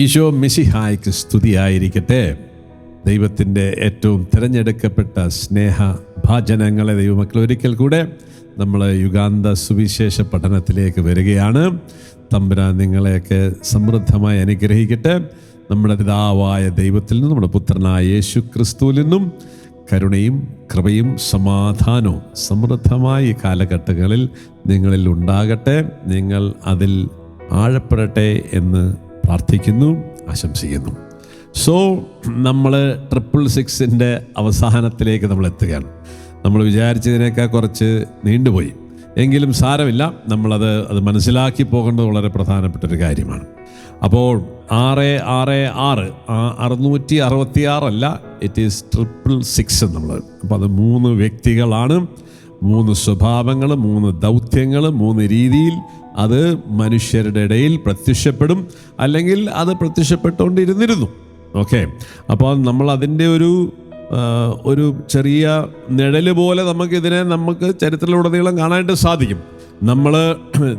ഈശോ മിസിഹായ്ക്ക് സ്തുതിയായിരിക്കട്ടെ. ദൈവത്തിന്റെ ഏറ്റവും തിരഞ്ഞെടുക്കപ്പെട്ട സ്നേഹ ഭാജനങ്ങളെ ദൈവമക്കൾ ഒരിക്കൽ കൂടെ നമ്മൾ യുഗാന്ത സുവിശേഷ പഠനത്തിലേക്ക് വരികയാണ്. തമ്പുരാൻ നിങ്ങളെയൊക്കെ സമൃദ്ധമായി അനുഗ്രഹിക്കട്ടെ. നമ്മുടെ പിതാവായ ദൈവത്തിൽ നിന്നും നമ്മുടെ പുത്രനായ യേശു ക്രിസ്തുവിൽ നിന്നും കരുണയും കൃപയും സമാധാനവും സമൃദ്ധമായ ഈ കാലഘട്ടങ്ങളിൽ നിങ്ങളിൽ ഉണ്ടാകട്ടെ. നിങ്ങൾ അതിൽ ആഴപ്പെടട്ടെ എന്ന് പ്രാർത്ഥിക്കുന്നു ആശംസിക്കുന്നു. സോ നമ്മൾ ട്രിപ്പിൾ സിക്സിന്റെ അവസാനത്തിലേക്ക് നമ്മൾ എത്തുകയാണ്. നമ്മൾ വിചാരിച്ചതിനേക്കാൾ കുറച്ച് നീണ്ടുപോയി. എങ്കിലും സാരമില്ല നമ്മളത് അത് മനസ്സിലാക്കി പോകേണ്ടത് വളരെ പ്രധാനപ്പെട്ട ഒരു കാര്യമാണ്. അപ്പോൾ ആറ് ആറ് ആറ് അറുന്നൂറ്റി അറുപത്തി ആറല്ല ഇറ്റ് ഈസ് ട്രിപ്പിൾ സിക്സ് നമ്മൾ അപ്പോൾ അത് മൂന്ന് വ്യക്തികളാണ് മൂന്ന് സ്വഭാവങ്ങൾ മൂന്ന് ദൗത്യങ്ങൾ മൂന്ന് രീതിയിൽ അത് മനുഷ്യരുടെ ഇടയിൽ പ്രത്യക്ഷപ്പെടും അല്ലെങ്കിൽ അത് പ്രത്യക്ഷപ്പെട്ടുകൊണ്ടിരുന്നിരുന്നു. ഓക്കെ? അപ്പോൾ നമ്മൾ അതിന്റെ ഒരു ഒരു ചെറിയ നിഴൽ പോലെ നമുക്കിതിനെ നമുക്ക് ചരിത്രത്തിലുടനീളം കാണാനായിട്ട് സാധിക്കും. നമ്മൾ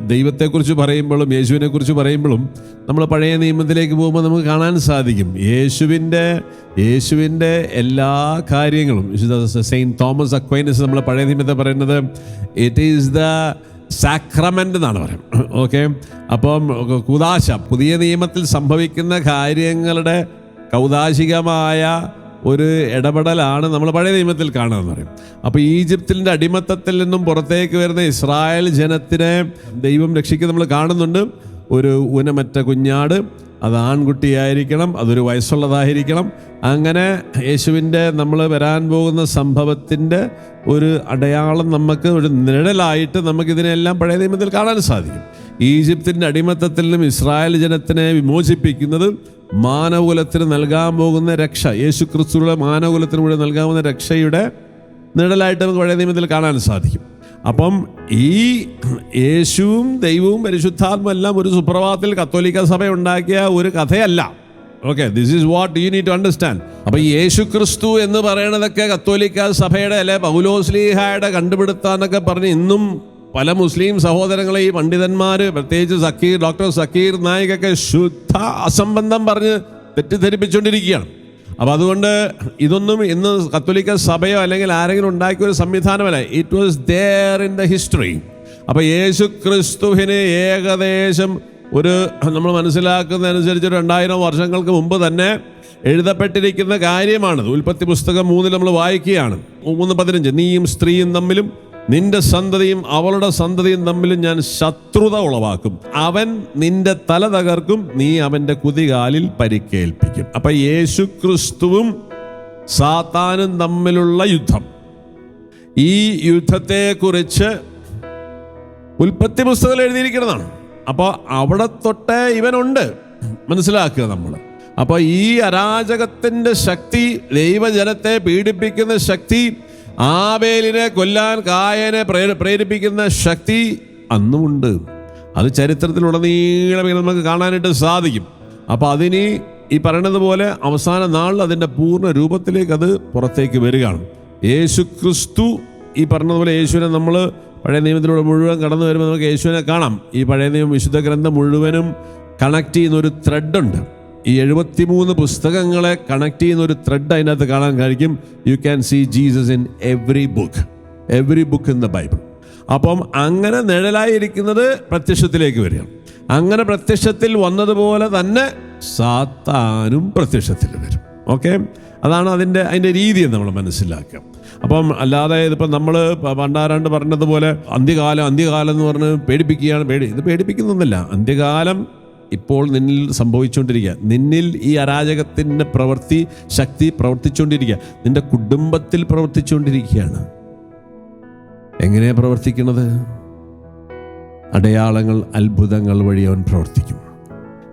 ദൈവത്തെക്കുറിച്ച് പറയുമ്പോഴും യേശുവിനെക്കുറിച്ച് പറയുമ്പോഴും നമ്മൾ പഴയ നിയമത്തിലേക്ക് പോകുമ്പോൾ നമുക്ക് കാണാൻ സാധിക്കും. യേശുവിന്റെ യേശുവിന്റെ എല്ലാ കാര്യങ്ങളും സെയിന്റ് തോമസ് അക്വൈനസ് നമ്മൾ പഴയ നിയമത്തെ പറയുന്നത് ഇറ്റ് ഈസ് ദ സാക്രമെന്റ് എന്നാണ് പറയുന്നത്. ഓക്കെ അപ്പം കുദാശ പുതിയ നിയമത്തിൽ സംഭവിക്കുന്ന കാര്യങ്ങളുടെ കൗതാശികമായ ഒരു ഇടപെടലാണ് നമ്മൾ പഴയ നിയമത്തിൽ കാണുന്നത് പറയും. അപ്പോൾ ഈജിപ്തിന്റെ അടിമത്തത്തിൽ നിന്നും പുറത്തേക്ക് വരുന്ന ഇസ്രായേൽ ജനത്തിനെ ദൈവം രക്ഷിക്കുന്ന നമ്മൾ കാണുന്നുണ്ട്. ഒരു ഊനമറ്റ കുഞ്ഞാട് അത് ആൺകുട്ടിയായിരിക്കണം അതൊരു വയസ്സുള്ളതായിരിക്കണം. അങ്ങനെ യേശുവിന്റെ നമ്മൾ വരാൻ പോകുന്ന സംഭവത്തിന്റെ ഒരു അടയാളം നമുക്ക് ഒരു നിഴലായിട്ട് നമുക്കിതിനെല്ലാം പഴയ നിയമത്തിൽ കാണാൻ സാധിക്കും. ഈജിപ്തിന്റെ അടിമത്തത്തിൽ നിന്നും ഇസ്രായേൽ ജനത്തിനെ വിമോചിപ്പിക്കുന്നത് മാനകുലത്തിന് നൽകാൻ പോകുന്ന രക്ഷ യേശു ക്രിസ്തുവിടെ മാനകുലത്തിലൂടെ നൽകാവുന്ന രക്ഷയുടെ നിഴലായിട്ട് നമുക്ക് പഴയ നിയമത്തിൽ കാണാൻ സാധിക്കും. അപ്പം ഈ യേശുവും ദൈവവും പരിശുദ്ധാത്മ എല്ലാം ഒരു സുപ്രഭാതത്തിൽ കത്തോലിക്ക സഭ ഉണ്ടാക്കിയ ഒരു കഥയല്ല. Okay this is what you need to understand അപ്പം യേശു ക്രിസ്തു എന്ന് പറയണതൊക്കെ കത്തോലിക്ക സഭയുടെ അല്ലെ പൗലോസ്ലീഹായുടെ കണ്ടുപിടുത്താന്നൊക്കെ പറഞ്ഞ് ഇന്നും പല മുസ്ലിം സഹോദരങ്ങളെ ഈ പണ്ഡിതന്മാർ പ്രത്യേകിച്ച് സക്കീർ ഡോക്ടർ സക്കീർ നായികൊക്കെ ശുദ്ധ അസംബന്ധം പറഞ്ഞ് തെറ്റിദ്ധരിപ്പിച്ചുകൊണ്ടിരിക്കുകയാണ് അപ്പോൾ അതുകൊണ്ട് ഇതൊന്നും ഇന്ന് കത്തോലിക്ക സഭയോ അല്ലെങ്കിൽ ആരെങ്കിലും ഉണ്ടാക്കിയ ഒരു സംവിധാനമല്ല. It was there in the history അപ്പോൾ യേശു ക്രിസ്തുവിന് ഏകദേശം ഒരു നമ്മൾ മനസ്സിലാക്കുന്നതനുസരിച്ച് രണ്ടായിരം വർഷങ്ങൾക്ക് മുമ്പ് തന്നെ എഴുതപ്പെട്ടിരിക്കുന്ന കാര്യമാണത്. ഉൽപ്പത്തി പുസ്തകം മൂന്നിൽ നമ്മൾ വായിക്കുകയാണ്. മൂന്ന് പതിനഞ്ച്. നീയും സ്ത്രീയും തമ്മിലും നിന്റെ സന്തതിയും അവളുടെ സന്തതിയും തമ്മിലും ഞാൻ ശത്രുത ഉളവാക്കും. അവൻ നിന്റെ തല തകർക്കും നീ അവന്റെ കുതികാലിൽ പരിക്കേൽപ്പിക്കും. അപ്പം യേശു ക്രിസ്തുവും സാത്താനും തമ്മിലുള്ള യുദ്ധം. ഈ യുദ്ധത്തെക്കുറിച്ച് ഉൽപ്പത്തി പുസ്തകത്തിൽ എഴുതിയിരിക്കുന്നതാണ്. അപ്പോൾ അവിടെ തൊട്ടേ ഇവനുണ്ട്. മനസ്സിലാക്കുക നമ്മൾ അപ്പോൾ ഈ അരാജകത്തിന്റെ ശക്തി ദൈവജനത്തെ പീഡിപ്പിക്കുന്ന ശക്തി ആബേലിനെ കൊല്ലാൻ കായനെ പ്രേര- പ്രേരിപ്പിക്കുന്ന ശക്തി അന്നുമുണ്ട്. അത് ചരിത്രത്തിലുടനീളം ഇങ്ങനെ നമുക്ക് കാണാനായിട്ട് സാധിക്കും. അപ്പോൾ അതിന് ഈ പറയണത് പോലെ അവസാന നാളിൽ അതിന്റെ പൂർണ രൂപത്തിലേക്ക് അത് പുറത്തേക്ക് വരികയാണ്. യേശു ക്രിസ്തു ഈ പറഞ്ഞതുപോലെ യേശുവിനെ നമ്മൾ പഴയ നിയമത്തിലൂടെ മുഴുവൻ കടന്നു വരുമ്പോൾ നമുക്ക് യേശുവിനെ കാണാം. ഈ പഴയ നിയമം വിശുദ്ധ ഗ്രന്ഥം മുഴുവനും കണക്ട് ചെയ്യുന്ന ഒരു ത്രെഡുണ്ട് ഈ എഴുപത്തിമൂന്ന് പുസ്തകങ്ങളെ കണക്ട് ചെയ്യുന്ന ഒരു ത്രെഡ് അതിനകത്ത് കാണാൻ കഴിക്കും you can see Jesus in every book every book in the Bible അപ്പം അങ്ങനെ നിഴലായിരിക്കുന്നത് പ്രത്യക്ഷത്തിലേക്ക് വരിക. അങ്ങനെ പ്രത്യക്ഷത്തിൽ വന്നതുപോലെ തന്നെ സാത്താനും പ്രത്യക്ഷത്തിൽ വരും. ഓക്കെ അതാണ് അതിന്റെ അതിന്റെ രീതി നമ്മൾ മനസ്സിലാക്കുക. അപ്പം അല്ലാതെ ഇതിപ്പം നമ്മൾ പണ്ടാരാണ്ട് പറഞ്ഞതുപോലെ അന്ത്യകാലം അന്ത്യകാലം എന്ന് പറഞ്ഞ് പേടിപ്പിക്കുകയാണ്. പേടി ഇത് പേടിപ്പിക്കുന്നൊന്നുമില്ല. അന്ത്യകാലം ഇപ്പോൾ നിന്നിൽ സംഭവിച്ചുകൊണ്ടിരിക്കുക. നിന്നിൽ ഈ അരാജകത്തിന്റെ പ്രവൃത്തി ശക്തി പ്രവർത്തിച്ചുകൊണ്ടിരിക്കുക. നിന്റെ കുടുംബത്തിൽ പ്രവർത്തിച്ചുകൊണ്ടിരിക്കുകയാണ്. എങ്ങനെയാണ് പ്രവർത്തിക്കുന്നത് അടയാളങ്ങൾ അത്ഭുതങ്ങൾ വഴി അവൻ പ്രവർത്തിക്കും.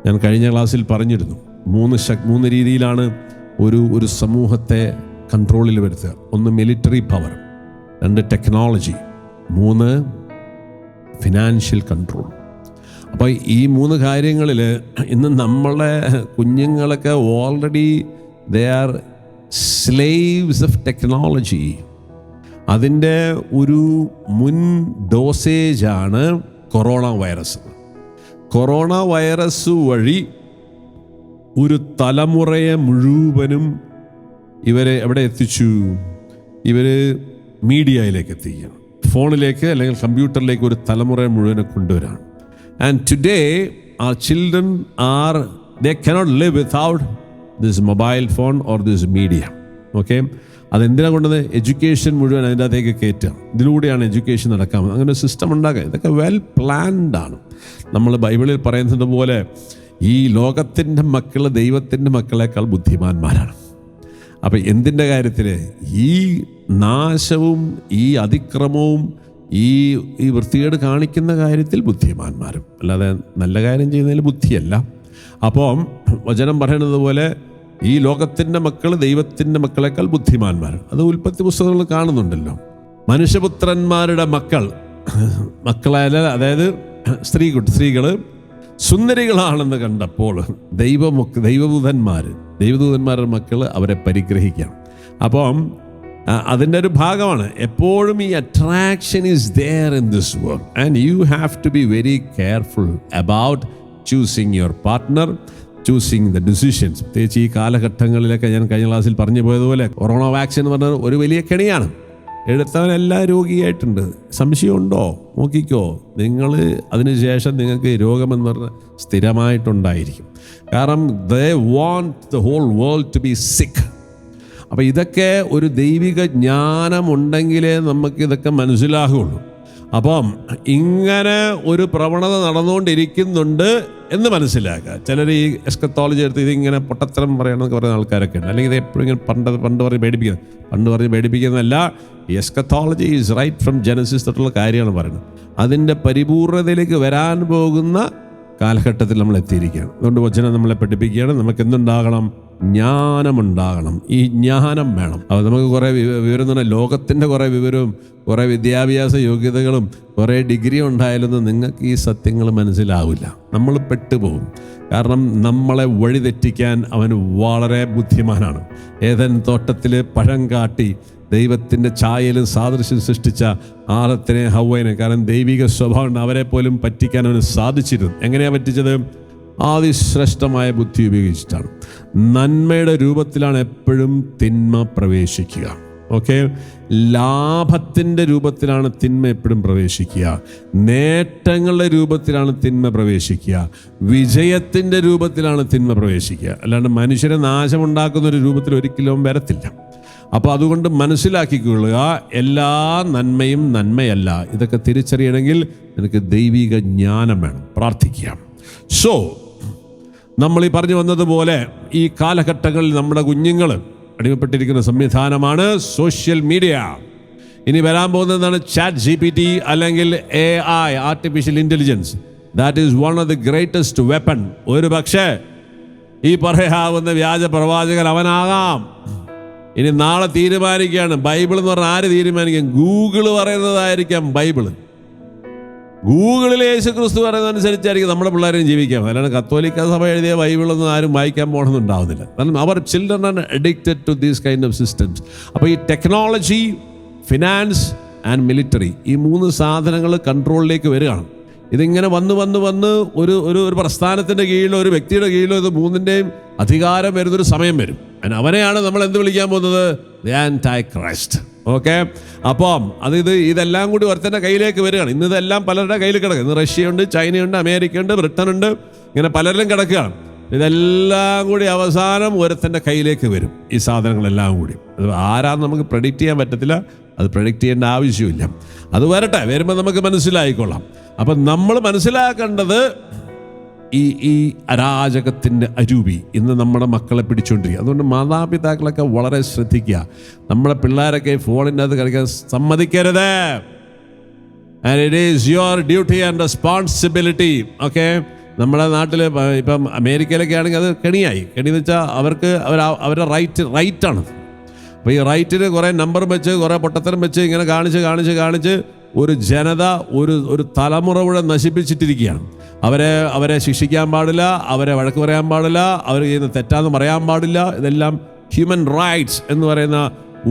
ഞാൻ കഴിഞ്ഞ ക്ലാസ്സിൽ പറഞ്ഞിരുന്നു മൂന്ന് ശക് മൂന്ന് രീതിയിലാണ് ഒരു ഒരു സമൂഹത്തെ കൺട്രോളിൽ വരുത്തുക. ഒന്ന് മിലിറ്ററി പവർ രണ്ട് ടെക്നോളജി മൂന്ന് ഫിനാൻഷ്യൽ കൺട്രോൾ അപ്പോൾ ഈ മൂന്ന് കാര്യങ്ങളിൽ ഇന്ന് നമ്മളെ കുഞ്ഞുങ്ങളൊക്കെ already they are slaves of technology അതിന്റെ ഒരു മുൻ ഡോസേജാണ് കൊറോണ വൈറസ് കൊറോണ വൈറസ് വഴി ഒരു തലമുറയെ മുഴുവനും ഇവരെ എവിടെ എത്തിച്ചു? ഇവർ മീഡിയയിലേക്ക് എത്തിക്കുക ഫോണിലേക്ക് അല്ലെങ്കിൽ കമ്പ്യൂട്ടറിലേക്ക് ഒരു തലമുറയെ മുഴുവനെ കൊണ്ടുവരാണ്. And today our children are they cannot live without this mobile phone or this media okay അതെന്തിനാ കൊണ്ടത് എഡ്യൂക്കേഷൻ മുഴുവൻ അതിന്റെ അകത്തേക്ക് കയറ്റുക. ഇതിലൂടെയാണ് എഡ്യൂക്കേഷൻ നടക്കാൻ അങ്ങനെ ഒരു സിസ്റ്റം ഉണ്ടാക്കുക. ഇതൊക്കെ വെൽ പ്ലാൻഡ് ആണ്. നമ്മൾ ബൈബിളിൽ പറയുന്നത് പോലെ ഈ ലോകത്തിന്റെ മക്കൾ ദൈവത്തിന്റെ മക്കളെക്കാൾ ബുദ്ധിമാന്മാരാണ്. അപ്പം എന്തിന്റെ കാര്യത്തിൽ ഈ നാശവും ഈ അതിക്രമവും ഈ ഈ വൃത്തികേട് കാണിക്കുന്ന കാര്യത്തിൽ ബുദ്ധിമാന്മാരും. അല്ലാതെ നല്ല കാര്യം ചെയ്യുന്നതിൽ ബുദ്ധിയല്ല. അപ്പം വചനം പറയുന്നത് പോലെ ഈ ലോകത്തിന്റെ മക്കൾ ദൈവത്തിന്റെ മക്കളെക്കാൾ ബുദ്ധിമാന്മാർ. അത് ഉൽപ്പത്തി പുസ്തകങ്ങൾ കാണുന്നുണ്ടല്ലോ. മനുഷ്യപുത്രന്മാരുടെ മക്കൾ മക്കളായ അതായത് സ്ത്രീ സ്ത്രീകൾ സുന്ദരികളാണെന്ന് കണ്ടപ്പോൾ ദൈവമൊക്കെ ദൈവദൂതന്മാർ ദൈവദൂതന്മാരുടെ മക്കൾ അവരെ പരിഗ്രഹിക്കണം അപ്പം അതിന്റെ ഒരു ഭാഗമാണ്. എപ്പോഴും ഈ attraction is there in this world and you have to be very careful about choosing your partner choosing the decisions പ്രത്യേകിച്ച് ഈ കാലഘട്ടങ്ങളിലൊക്കെ ഞാൻ കഴിഞ്ഞ ക്ലാസ്സിൽ പറഞ്ഞു പോയതുപോലെ കൊറോണ വാക്സിൻ എന്ന് പറഞ്ഞാൽ ഒരു വലിയ കെണിയാണ്. എടുത്തവനെല്ലാം രോഗിയായിട്ടുണ്ട്. സംശയമുണ്ടോ? നോക്കിക്കോ. നിങ്ങൾ അതിനുശേഷം നിങ്ങൾക്ക് രോഗമെന്ന് പറഞ്ഞാൽ സ്ഥിരമായിട്ടുണ്ടായിരിക്കും. കാരണം they want the whole world to be sick അപ്പോൾ ഇതൊക്കെ ഒരു ദൈവിക ജ്ഞാനമുണ്ടെങ്കിലേ നമുക്ക് ഇതൊക്കെ മനസ്സിലാകുള്ളൂ. അപ്പം ഇങ്ങനെ ഒരു പ്രവണത നടന്നുകൊണ്ടിരിക്കുന്നുണ്ട് എന്ന് മനസ്സിലാക്കുക. ചിലർ ഈ എസ്കത്തോളജി എടുത്ത് ഇതിങ്ങനെ പൊട്ടത്തരം പറയണമെന്നൊക്കെ പറയുന്ന ആൾക്കാരൊക്കെ ഉണ്ട്. അല്ലെങ്കിൽ ഇത് എപ്പോഴും ഇങ്ങനെ പണ്ട് പണ്ട് പറഞ്ഞ് പേടിപ്പിക്കുന്നത്. പണ്ട് പറഞ്ഞ് പേടിപ്പിക്കുന്നതല്ല eschatology is right from Genesis തൊട്ടുള്ള കാര്യമാണ് പറയുന്നത്. അതിന്റെ പരിപൂർണതയിലേക്ക് വരാൻ പോകുന്ന കാലഘട്ടത്തിൽ നമ്മൾ എത്തിയിരിക്കുകയാണ്. അതുകൊണ്ട് വചനം നമ്മളെ പഠിപ്പിക്കുകയാണ്. നമുക്ക് എന്തുണ്ടാകണം? ജ്ഞാനമുണ്ടാകണം. ഈ ജ്ഞാനം വേണം. അപ്പോൾ നമുക്ക് കുറേ വിവരം എന്ന് പറഞ്ഞാൽ ലോകത്തിന്റെ കുറേ വിവരവും കുറേ വിദ്യാഭ്യാസ യോഗ്യതകളും കുറേ ഡിഗ്രി ഉണ്ടായാലൊന്നും നിങ്ങൾക്ക് ഈ സത്യങ്ങൾ മനസ്സിലാവില്ല. നമ്മൾ പെട്ടുപോകും. കാരണം നമ്മളെ വഴിതെറ്റിക്കാൻ അവൻ വളരെ ബുദ്ധിമാനാണ്. ഏതൻ തോട്ടത്തിൽ പഴം കാട്ടി ദൈവത്തിന്റെ ഛായയിലും സാദൃശ്യം സൃഷ്ടിച്ച ആദത്തിനെ ഹൗവനെ കാരണം ദൈവിക സ്വഭാവം അവരെ പോലും പറ്റിക്കാൻ അവന് സാധിച്ചിരുന്നു. എങ്ങനെയാണ് പറ്റിച്ചത്? ആദിശ്രേഷ്ഠമായ ബുദ്ധി ഉപയോഗിച്ചിട്ടാണ്. നന്മയുടെ രൂപത്തിലാണ് എപ്പോഴും തിന്മ പ്രവേശിക്കുക. ഓക്കെ? ലാഭത്തിന്റെ രൂപത്തിലാണ് തിന്മ എപ്പോഴും പ്രവേശിക്കുക. നേട്ടങ്ങളുടെ രൂപത്തിലാണ് തിന്മ പ്രവേശിക്കുക. വിജയത്തിന്റെ രൂപത്തിലാണ് തിന്മ പ്രവേശിക്കുക. അല്ലാണ്ട് മനുഷ്യരെ നാശമുണ്ടാക്കുന്ന ഒരു രൂപത്തിൽ ഒരിക്കലും വരത്തില്ല. അപ്പോൾ അതുകൊണ്ട് മനസ്സിലാക്കിക്കൊള്ളുക എല്ലാ നന്മയും നന്മയല്ല. ഇതൊക്കെ തിരിച്ചറിയണമെങ്കിൽ എനിക്ക് ദൈവിക ജ്ഞാനം വേണം. പ്രാർത്ഥിക്കാം സോ നമ്മൾ ഈ പറഞ്ഞു വന്നതുപോലെ ഈ കാലഘട്ടങ്ങളിൽ നമ്മുടെ കുഞ്ഞുങ്ങൾ അടിമപ്പെട്ടിരിക്കുന്ന സംവിധാനമാണ് സോഷ്യൽ മീഡിയ. ഇനി വരാൻ പോകുന്നതാണ് ചാറ്റ് ജി പി ടി അല്ലെങ്കിൽ A I artificial intelligence that is one of the greatest weapon ഒരു പക്ഷേ ഈ പറയാവുന്ന വ്യാജ പ്രവാചകൻ അവനാകാം. ഇനി നാളെ തീരുമാനിക്കുകയാണ്. ബൈബിൾ എന്ന് പറഞ്ഞാൽ ആര് തീരുമാനിക്കും? ഗൂഗിൾ പറയുന്നതായിരിക്കാം ബൈബിൾ. ഗൂഗിളിൽ യേശു ക്രിസ്തു പറയുന്നതനുസരിച്ചായിരിക്കും നമ്മുടെ പിള്ളേരെയും ജീവിക്കാം. അല്ലാണ്ട് കത്തോലിക്ക സഭ എഴുതിയ ബൈബിളൊന്നും ആരും വായിക്കാൻ പോകണമെന്നുണ്ടാവുന്നില്ല കാരണം അവർ children and addicted to these kind of systems അപ്പോൾ ഈ ടെക്നോളജി ഫിനാൻസ് ആൻഡ് മിലിറ്ററി ഈ മൂന്ന് സാധനങ്ങൾ കൺട്രോളിലേക്ക് വരികയാണ്. ഇതിങ്ങനെ വന്ന് വന്ന് വന്ന് ഒരു ഒരു ഒരു പ്രസ്ഥാനത്തിന്റെ കീഴിലോ ഒരു വ്യക്തിയുടെ കീഴിലോ ഇത് മൂന്നിന്റെയും അധികാരം വരുന്നൊരു സമയം വരും. അവനെയാണ് നമ്മൾ എന്ത് വിളിക്കാൻ പോകുന്നത്? ദ ടൈ ക്രൈസ്റ്റ് ഓക്കെ? അപ്പം അത് ഇത് ഇതെല്ലാം കൂടി ഒരുത്തന്റെ കയ്യിലേക്ക് വരികയാണ്. ഇന്ന് ഇതെല്ലാം പലരുടെ കയ്യിൽ കിടക്കുക ഇന്ന് റഷ്യയുണ്ട് ചൈനയുണ്ട് അമേരിക്കയുണ്ട് ബ്രിട്ടനുണ്ട്. ഇങ്ങനെ പലരിലും കിടക്കുകയാണ്. ഇതെല്ലാം കൂടി അവസാനം ഒരുത്തന്റെ കയ്യിലേക്ക് വരും. ഈ സാധനങ്ങളെല്ലാം കൂടി. അത് ആരാന്ന് നമുക്ക് പ്രഡിക്റ്റ് ചെയ്യാൻ പറ്റത്തില്ല. അത് പ്രഡിക്റ്റ് ചെയ്യേണ്ട ആവശ്യമില്ല. അത് വരട്ടെ. വരുമ്പോൾ നമുക്ക് മനസ്സിലായിക്കൊള്ളാം. അപ്പം നമ്മൾ മനസ്സിലാക്കേണ്ടത് ഈ ഈ അരാജകത്തിന്റെ അരൂപി ഇന്ന് നമ്മുടെ മക്കളെ പിടിച്ചുകൊണ്ടിരിക്കുക. അതുകൊണ്ട് മാതാപിതാക്കളൊക്കെ വളരെ ശ്രദ്ധിക്കുക. നമ്മുടെ പിള്ളേരൊക്കെ ഫോണിന്റെ അത് കളിക്കാൻ സമ്മതിക്കരുത്. And it is your duty and responsibility okay നമ്മുടെ നാട്ടിൽ ഇപ്പം അമേരിക്കയിലൊക്കെ ആണെങ്കിൽ അത് കെണിയായി. കെണി എന്ന് വെച്ചാൽ അവർക്ക് അവർ അവരുടെ റൈറ്റ് റൈറ്റാണ്. അപ്പോൾ ഈ റൈറ്റിന് കുറേ നമ്പർ വെച്ച് കുറേ പൊട്ടത്തരം വെച്ച് ഇങ്ങനെ കാണിച്ച് കാണിച്ച് കാണിച്ച് ഒരു ജനത ഒരു ഒരു തലമുറ ഇവിടെ നശിപ്പിച്ചിട്ടിരിക്കുകയാണ്. അവരെ അവരെ ശിക്ഷിക്കാൻ പാടില്ല അവരെ വഴക്ക് പറയാൻ പാടില്ല അവർ ചെയ്യുന്ന തെറ്റാന്ന് പറയാൻ പാടില്ല. ഇതെല്ലാം ഹ്യൂമൻ റൈറ്റ്സ് എന്ന് പറയുന്ന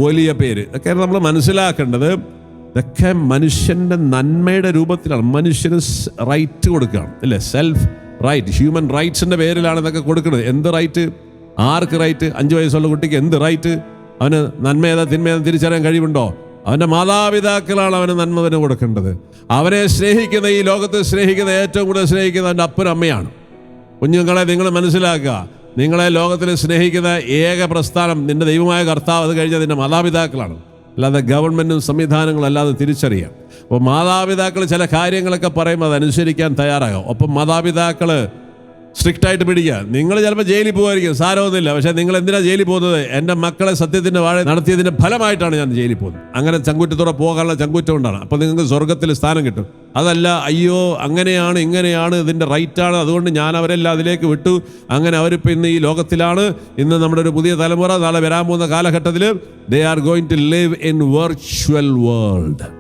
വലിയ പേര്. ഇതൊക്കെ നമ്മൾ മനസ്സിലാക്കേണ്ടത് ഇതൊക്കെ മനുഷ്യന്റെ നന്മയുടെ രൂപത്തിലാണ്. മനുഷ്യന് റൈറ്റ് കൊടുക്കുകയാണ് അല്ലേ? സെൽഫ് റൈറ്റ് ഹ്യൂമൻ റൈറ്റ്സിന്റെ പേരിലാണ് ഇതൊക്കെ കൊടുക്കുന്നത്. എന്ത് റൈറ്റ് ആർക്ക് റൈറ്റ് അഞ്ച് വയസ്സുള്ള കുട്ടിക്ക് എന്ത് റൈറ്റ് അവന് നന്മ ഏതാ തിന്മ ഏതാ തിരിച്ചറിയാൻ കഴിവുണ്ടോ? അവന്റെ മാതാപിതാക്കളാണ് അവന് നന്മതിന് കൊടുക്കേണ്ടത്. അവനെ സ്നേഹിക്കുന്ന ഈ ലോകത്തെ സ്നേഹിക്കുന്ന ഏറ്റവും കൂടുതൽ സ്നേഹിക്കുന്ന അവന്റെ അപ്പനും അമ്മയാണ്. കുഞ്ഞുങ്ങളെ നിങ്ങൾ മനസ്സിലാക്കുക. നിങ്ങളെ ലോകത്തിൽ സ്നേഹിക്കുന്ന ഏക പ്രസ്ഥാനം നിന്റെ ദൈവമായ കർത്താവ് അത് കഴിഞ്ഞാൽ നിന്റെ മാതാപിതാക്കളാണ്. അല്ലാതെ ഗവൺമെന്റും സംവിധാനങ്ങളും അല്ലാതെ തിരിച്ചറിയാം. അപ്പോൾ മാതാപിതാക്കൾ ചില കാര്യങ്ങളൊക്കെ പറയുമ്പോൾ അതനുസരിക്കാൻ തയ്യാറാകും. ഒപ്പം മാതാപിതാക്കൾ സ്ട്രിക്റ്റ് ആയിട്ട് പിടിക്കുക. നിങ്ങൾ ചിലപ്പോൾ ജയിലിൽ പോകുമായിരിക്കും. സാരമൊന്നുമില്ല. പക്ഷേ നിങ്ങൾ എന്തിനാണ് ജയിലിൽ പോകുന്നത്? എന്റെ മക്കളെ സത്യത്തിന്റെ വാഴ നടത്തിയതിന്റെ ഫലമായിട്ടാണ് ഞാൻ ജയിലിൽ പോകുന്നത്. അങ്ങനെ ചങ്കുറ്റത്തോടെ പോകാനുള്ള ചങ്കുറ്റം കൊണ്ടാണ്. അപ്പോൾ നിങ്ങൾക്ക് സ്വർഗത്തിൽ സ്ഥാനം കിട്ടും. അതല്ല അയ്യോ അങ്ങനെയാണ് ഇങ്ങനെയാണ് ഇതിന്റെ റൈറ്റാണ്. അതുകൊണ്ട് ഞാൻ അവരെല്ലാം അതിലേക്ക് വിട്ടു. അങ്ങനെ അവരിപ്പോൾ ഇന്ന് ഈ ലോകത്തിലാണ്. ഇന്ന് നമ്മുടെ ഒരു പുതിയ തലമുറ നാളെ വരാൻ പോകുന്ന കാലഘട്ടത്തിൽ they are going to live in virtual world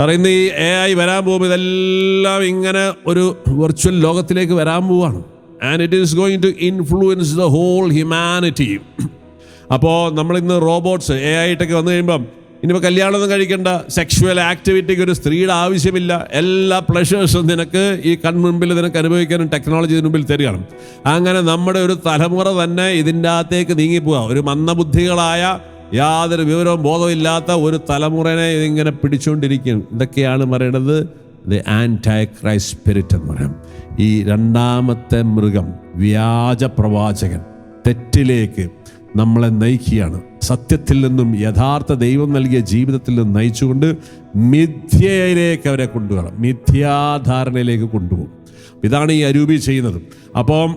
പറയുന്ന ഈ എ ഐ വരാൻ പോകുമ്പോൾ ഇതെല്ലാം ഇങ്ങനെ ഒരു വെർച്വൽ ലോകത്തിലേക്ക് വരാൻ പോവാണ്. And it is going to influence the whole humanity അപ്പോൾ നമ്മളിന്ന് റോബോട്ട്സ് എ ആയിട്ടൊക്കെ വന്നു കഴിയുമ്പം ഇനിയിപ്പോൾ കല്യാണമൊന്നും കഴിക്കേണ്ട. സെക്ഷുവൽ ആക്ടിവിറ്റിക്ക് ഒരു സ്ത്രീയുടെ ആവശ്യമില്ല. എല്ലാ പ്ലഷേഴ്സും നിനക്ക് ഈ കൺമുമ്പിൽ നിനക്ക് അനുഭവിക്കാനും ടെക്നോളജി മുമ്പിൽ തരികയാണ്. അങ്ങനെ നമ്മുടെ ഒരു തലമുറ തന്നെ ഇതിന്റെ അകത്തേക്ക് നീങ്ങിപ്പോവുക ഒരു മന്ദബുദ്ധികളായ യാതൊരു വിവരവും ബോധമില്ലാത്ത ഒരു തലമുറനെ ഇതിങ്ങനെ പിടിച്ചുകൊണ്ടിരിക്കും ഇതൊക്കെയാണ് പറയണത് ദ ആന്റൈ ക്രൈസ്റ്റ് സ്പിരിറ്റ് എന്ന് പറയാം. ഈ രണ്ടാമത്തെ മൃഗം വ്യാജ പ്രവാചകൻ തെറ്റിലേക്ക് നമ്മളെ നയിക്കുകയാണ്. സത്യത്തിൽ നിന്നും യഥാർത്ഥ ദൈവം നൽകിയ ജീവിതത്തിൽ നിന്നും നയിച്ചുകൊണ്ട് മിഥ്യയിലേക്ക് അവരെ കൊണ്ടുപോകണം മിഥ്യാധാരണയിലേക്ക് കൊണ്ടുപോകും. ഇതാണ് ഈ അരൂപി ചെയ്യുന്നത്. അപ്പം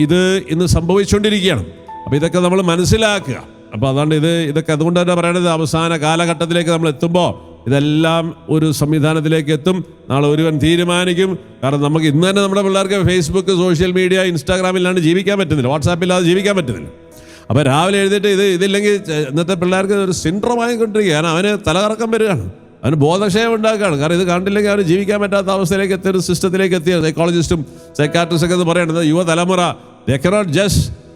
ഇത് ഇന്ന് സംഭവിച്ചുകൊണ്ടിരിക്കുകയാണ്. അപ്പം ഇതൊക്കെ നമ്മൾ മനസ്സിലാക്കുക. അപ്പോൾ അതുകൊണ്ട് ഇത് ഇതൊക്കെ അതുകൊണ്ട് തന്നെ പറയണത് അവസാന കാലഘട്ടത്തിലേക്ക് നമ്മൾ എത്തുമ്പോൾ ഇതെല്ലാം ഒരു സംവിധാനത്തിലേക്ക് എത്തും. നാളെ ഒരുവൻ തീരുമാനിക്കും. കാരണം നമുക്ക് ഇന്ന് തന്നെ നമ്മുടെ പിള്ളേർക്ക് ഫേസ്ബുക്ക് സോഷ്യൽ മീഡിയ ഇൻസ്റ്റാഗ്രാമില്ലാണ്ട് ജീവിക്കാൻ പറ്റുന്നില്ല. വാട്സാപ്പില്ലാതെ ജീവിക്കാൻ പറ്റുന്നില്ല. അപ്പോൾ രാവിലെ എഴുതിയിട്ട് ഇത് ഇതില്ലെങ്കിൽ ഇന്നത്തെ പിള്ളേർക്ക് ഒരു സിൻഡ്രോമായി കൊണ്ടിരിക്കുക അവന് തലകറക്കം വരികയാണ്. അവന് ബോധക്ഷയം ഉണ്ടാക്കുകയാണ്. കാരണം ഇത് കണ്ടില്ലെങ്കിൽ അവന് ജീവിക്കാൻ പറ്റാത്ത അവസ്ഥയിലേക്ക് എത്തിയ ഒരു സിസ്റ്റത്തിലേക്ക് എത്തിയ സൈക്കോളജിസ്റ്റും സൈക്കാട്രിസ്റ്റൊക്കെ എന്ന് പറയുന്നത് യുവതലമുറ. They cannot just